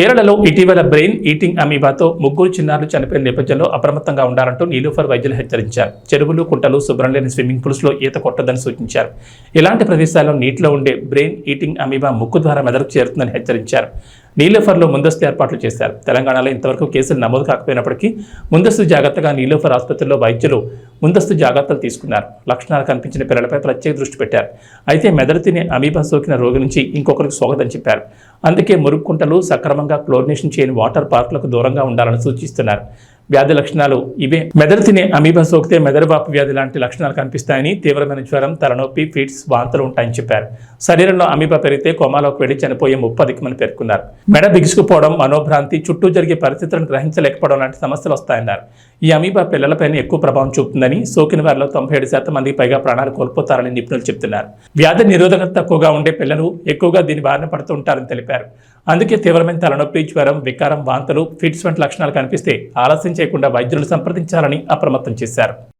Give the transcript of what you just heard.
కేరళలో ఇటీవల brain eating అమీబాతో ముగ్గురు చిన్నారులు చనిపోయిన నేపథ్యంలో అప్రమత్తంగా ఉండాలంటూ నీలోఫర్ వైద్యులు హెచ్చరించారు. చెరువులు కుంటలు శుభ్రం లేని స్విమ్మింగ్ పూల్స్లో ఈత కొట్టదని సూచించారు. ఇలాంటి ప్రదేశాల్లో నీటిలో ఉండే బ్రెయిన్ ఈటింగ్ అమీబా ముక్కు ద్వారా మెదడుకు చేరుతుందని హెచ్చరించారు. నీలోఫర్లో ముందస్తు ఏర్పాట్లు చేశారు. తెలంగాణలో ఇంతవరకు కేసులు నమోదు కాకపోయినప్పటికీ ముందస్తు జాగ్రత్తగా నీలోఫర్ ఆసుపత్రిలో వైద్యులు ముందస్తు జాగ్రత్తలు తీసుకున్నారు. లక్షణాలు కనిపించిన పిల్లలపై ప్రత్యేక దృష్టి పెట్టారు. అయితే మెదడు తినే అమీబా సోకిన రోగి నుంచి ఇంకొకరికి సోకదని చెప్పారు. అందుకే మురుగుకుంటలు సక్రమంగా క్లోరినేషన్ చేయని వాటర్ పార్కులకు దూరంగా ఉండాలని సూచిస్తున్నారు. వ్యాధి లక్షణాలు ఇవే. మెదడు తినే అమీబా సోకితే మెదడు వాపు వ్యాధి లాంటి లక్షణాలు కనిపిస్తాయని తీవ్రమైన జ్వరం తలనొప్పి ఫిట్స్ వాంతులు ఉంటాయని చెప్పారు. శరీరంలో అమీబా పెరిగితే కోమాలోకి వెళ్ళి చనిపోయే ముప్పు అధికమని పేర్కొన్నారు. మెడ బిగుసుకుపోవడం మనోభ్రాంతి చుట్టూ జరిగే పరిస్థితులను గ్రహించలేకపోవడం లాంటి సమస్యలు వస్తాయన్నారు. ఈ అమీబా పిల్లలపైన ఎక్కువ ప్రభావం చూపుతుందని సోకిన వారిలో తొంభై ఏడు శాతం మందికి పైగా ప్రాణాలు కోల్పోతారని నిపుణులు చెబుతున్నారు వ్యాధి నిరోధకత తక్కువగా ఉండే పిల్లలు ఎక్కువగా దీని బారిన పడుతూ ఉంటారని తెలిపారు. అందుకే తీవ్రమైన తలనొప్పి జ్వరం వికారం వాంతులు ఫిట్స్ వంటి లక్షణాలు కనిపిస్తే ఆలస్యం చేయకుండా వైద్యులను సంప్రదించాలని అప్రమత్తం చేశారు.